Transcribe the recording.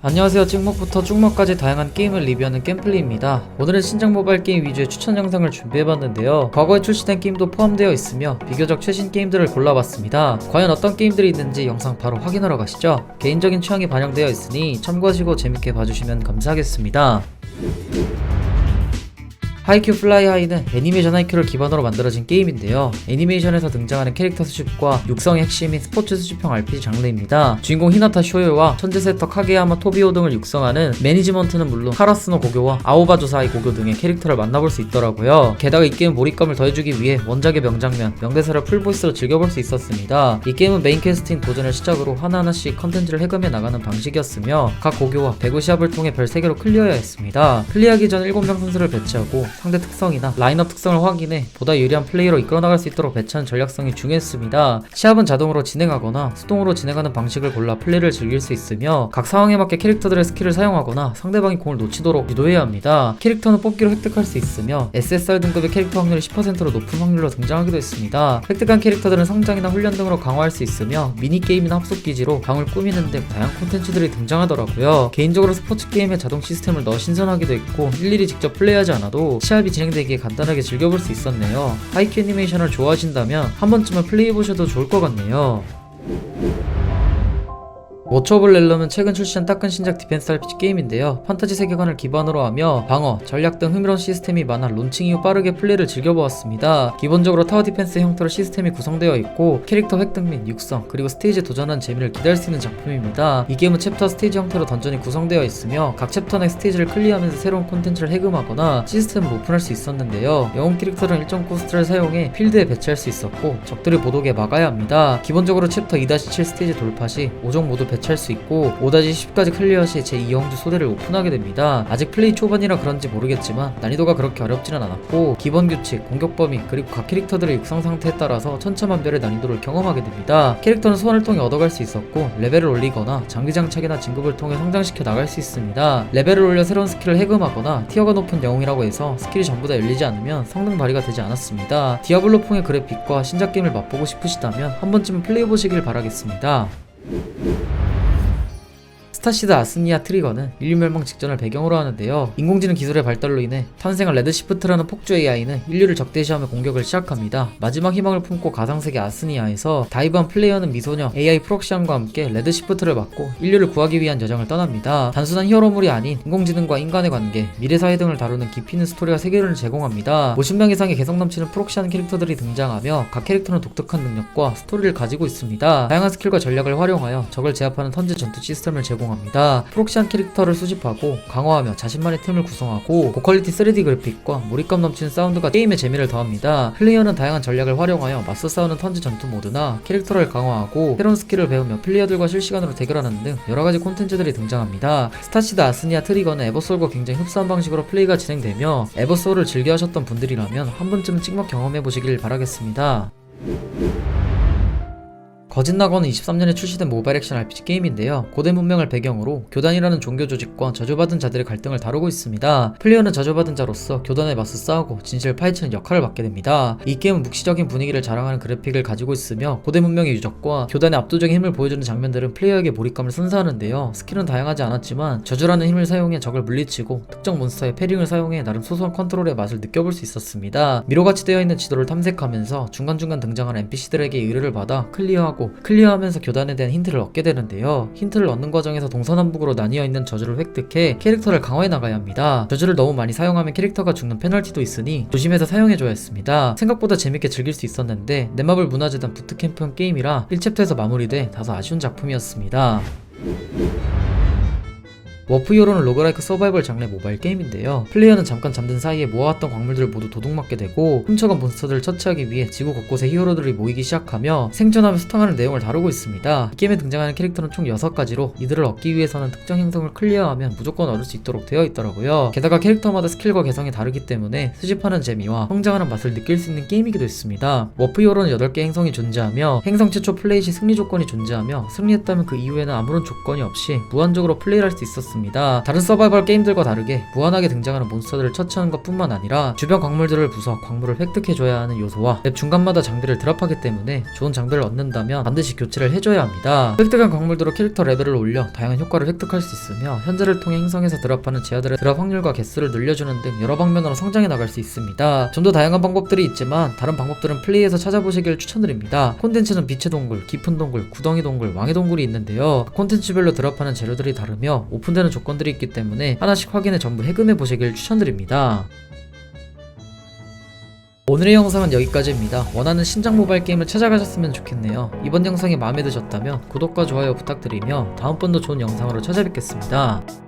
안녕하세요. 찍먹부터 쭉먹까지 다양한 게임을 리뷰하는 겜플리입니다. 오늘은 신작 모바일 게임 위주의 추천 영상을 준비해봤는데요. 과거에 출시된 게임도 포함되어 있으며 비교적 최신 게임들을 골라봤습니다. 과연 어떤 게임들이 있는지 영상 바로 확인하러 가시죠. 개인적인 취향이 반영되어 있으니 참고하시고 재밌게 봐주시면 감사하겠습니다 하이큐 플라이 하이는 애니메이션 하이큐를 기반으로 만들어진 게임인데요. 애니메이션에서 등장하는 캐릭터 수집과 육성의 핵심인 스포츠 수집형 RPG 장르입니다. 주인공 히나타 쇼요와 천재 세터 카게야마 토비오 등을 육성하는 매니지먼트는 물론 카라스노 고교와 아오바 조사이 고교 등의 캐릭터를 만나볼 수 있더라고요. 게다가 이 게임 몰입감을 더해주기 위해 원작의 명장면, 명대사를 풀보이스로 즐겨볼 수 있었습니다. 이 게임은 메인 퀘스트인 도전을 시작으로 하나하나씩 컨텐츠를 해금해 나가는 방식이었으며 각 고교와 배구 시합을 통해 별 3개로 클리어해야 했습니다. 클리어하기 전 7명 선수를 배치하고 상대 특성이나 라인업 특성을 확인해 보다 유리한 플레이로 이끌어 나갈 수 있도록 배치한 전략성이 중요했습니다. 시합은 자동으로 진행하거나 수동으로 진행하는 방식을 골라 플레이를 즐길 수 있으며 각 상황에 맞게 캐릭터들의 스킬을 사용하거나 상대방이 공을 놓치도록 유도해야 합니다. 캐릭터는 뽑기로 획득할 수 있으며 SSR 등급의 캐릭터 확률이 10%로 높은 확률로 등장하기도 했습니다. 획득한 캐릭터들은 성장이나 훈련 등으로 강화할 수 있으며 미니게임이나 합숙 기지로 방을 꾸미는 등 다양한 콘텐츠들이 등장하더라고요. 개인적으로 스포츠 게임에 자동 시스템을 넣어 신선하기도 했고 일일이 직접 플레이하지 않아도 시합이 진행되기에 간단하게 즐겨볼 수 있었네요. 하이큐 애니메이션을 좋아하신다면 한 번쯤은 플레이해보셔도 좋을 것 같네요. 워처 오브 렐럼은 최근 출시한 따끈 신작 디펜스 RPG 게임인데요. 판타지 세계관을 기반으로 하며 방어, 전략 등 흥미로운 시스템이 많아 론칭 이후 빠르게 플레이를 즐겨보았습니다. 기본적으로 타워 디펜스 형태로 시스템이 구성되어 있고 캐릭터 획득 및 육성, 그리고 스테이지에 도전하는 재미를 기대할 수 있는 작품입니다. 이 게임은 챕터 스테이지 형태로 던전이 구성되어 있으며 각 챕터 내 스테이지를 클리어하면서 새로운 콘텐츠를 해금하거나 시스템을 오픈할 수 있었는데요. 영웅 캐릭터는 일정 코스트를 사용해 필드에 배치할 수 있었고 못 오게 막아야 합니다. 기본적으로 챕터 2-7 스테이지 돌파 시 5종 모두 배 치할 수 있고 5-10까지 클리어 시 제2영주 소대를 오픈하게 됩니다. 아직 플레이 초반이라 그런지 모르겠지만 난이도가 그렇게 어렵지는 않았고 기본 규칙, 공격 범위 그리고 각 캐릭터들의 육성 상태에 따라서 천차만별의 난이도를 경험하게 됩니다. 캐릭터는 소환을 통해 얻어갈 수 있었고 레벨을 올리거나 장기 장착이나 진급을 통해 성장시켜 나갈 수 있습니다. 레벨을 올려 새로운 스킬을 해금하거나 티어가 높은 영웅이라고 해서 스킬이 전부 다 열리지 않으면 성능 발휘가 되지 않았습니다. 디아블로풍의 그래픽과 신작 게임을 맛보고 싶으시다면 한 번쯤은 플레이해 보시길 바라겠습니다. 스타시드 아스니아 트리거는 인류 멸망 직전을 배경으로 하는데요. 인공지능 기술의 발달로 인해 탄생한 레드시프트라는 폭주 AI는 인류를 적대시하며 공격을 시작합니다. 마지막 희망을 품고 가상세계 아스니아에서 다이브한 플레이어는 미소녀 AI 프록시안과 함께 레드시프트를 맡고 인류를 구하기 위한 여정을 떠납니다. 단순한 히어로물이 아닌 인공지능과 인간의 관계, 미래사회 등을 다루는 깊이 있는 스토리와 세계관을 제공합니다. 50명 이상의 개성 넘치는 프록시안 캐릭터들이 등장하며 각 캐릭터는 독특한 능력과 스토리를 가지고 있습니다. 다양한 스킬과 전략을 활용하여 적을 제압하는 턴제 전투 시스템을 제공 합니다. 프록시안 캐릭터를 수집하고 강화하며 자신만의 팀을 구성하고 고퀄리티 3D 그래픽과 몰입감 넘치는 사운드가 게임의 재미를 더합니다. 플레이어는 다양한 전략을 활용하여 맞서 싸우는 턴제 전투 모드나 캐릭터를 강화하고 새로운 스킬을 배우며 플레이어들과 실시간으로 대결하는 등 여러가지 콘텐츠들이 등장합니다. 스타시드 아스니아 트리거는 에버솔과 굉장히 흡사한 방식으로 플레이가 진행되며 에버솔을 즐겨 하셨던 분들이라면 한 번쯤은 찍먹 경험해 보시길 바라겠습니다. 거짓나거는 23년에 출시된 모바일 액션 RPG 게임인데요. 고대 문명을 배경으로 교단이라는 종교 조직과 저주받은 자들의 갈등을 다루고 있습니다. 플레이어는 저주받은 자로서 교단에 맞서 싸우고 진실을 파헤치는 역할을 맡게 됩니다. 이 게임은 묵시적인 분위기를 자랑하는 그래픽을 가지고 있으며 고대 문명의 유적과 교단의 압도적인 힘을 보여주는 장면들은 플레이어에게 몰입감을 선사하는데요. 스킬은 다양하지 않았지만 저주라는 힘을 사용해 적을 물리치고 특정 몬스터의 패링을 사용해 나름 소소한 컨트롤의 맛을 느껴볼 수 있었습니다. 미로같이 되어 있는 지도를 탐색하면서 중간중간 등장하는 NPC들에게 의뢰를 받아 클리어하고 클리어하면서 교단에 대한 힌트를 얻게 되는데요. 힌트를 얻는 과정에서 동서남북으로 나뉘어 있는 저주를 획득해 캐릭터를 강화해 나가야 합니다. 저주를 너무 많이 사용하면 캐릭터가 죽는 페널티도 있으니 조심해서 사용해줘야 했습니다. 생각보다 재밌게 즐길 수 있었는데 넷마블 문화재단 부트캠프형 게임이라 1챕터에서 마무리돼 다소 아쉬운 작품이었습니다. 워프 히어로는 로그라이크 서바이벌 장르의 모바일 게임인데요. 플레이어는 잠깐 잠든 사이에 모아왔던 광물들을 모두 도둑맞게 되고 훔쳐간 몬스터들을 처치하기 위해 지구 곳곳에 히어로들이 모이기 시작하며 생존하며 수탕하는 내용을 다루고 있습니다. 이 게임에 등장하는 캐릭터는 총 6가지로 이들을 얻기 위해서는 특정 행성을 클리어하면 무조건 얻을 수 있도록 되어 있더라고요. 게다가 캐릭터마다 스킬과 개성이 다르기 때문에 수집하는 재미와 성장하는 맛을 느낄 수 있는 게임이기도 했습니다. 워프 히어로는 8개 행성이 존재하며 행성 최초 플레이 시 승리 조건이 존재하며 승리했다면 그 이후에는 아무런 조건이 없이 무한적으로 플레이를 할수 있었습니다. 있습니다. 다른 서바이벌 게임들과 다르게 무한하게 등장하는 몬스터들을 처치하는 것 뿐만 아니라 주변 광물들을 부숴 광물을 획득해줘야 하는 요소와 맵 중간마다 장비를 드랍하기 때문에 좋은 장비를 얻는다면 반드시 교체를 해줘야 합니다. 획득한 광물들로 캐릭터 레벨을 올려 다양한 효과를 획득할 수 있으며 현재를 통해 행성에서 드랍하는 제아들의 드랍 확률과 개수를 늘려주는 등 여러 방면으로 성장해 나갈 수 있습니다. 좀 더 다양한 방법들이 있지만 다른 방법들은 플레이에서 찾아보시길 추천드립니다. 콘텐츠는 빛의 동굴, 깊은 동굴, 구덩이 동굴, 왕의 동굴이 있는데요. 콘텐츠별로 드랍하는 재료들이 다르며 오픈되 는 조건들이 있기 때문에 하나씩 확인해 전부 해금해 보시길 추천드립니다. 오늘의 영상은 여기까지입니다. 원하는 신작 모바일 게임을 찾아가셨으면 좋겠네요. 이번 영상이 마음에 드셨다면 구독과 좋아요 부탁드리며 다음번도 좋은 영상으로 찾아뵙겠습니다.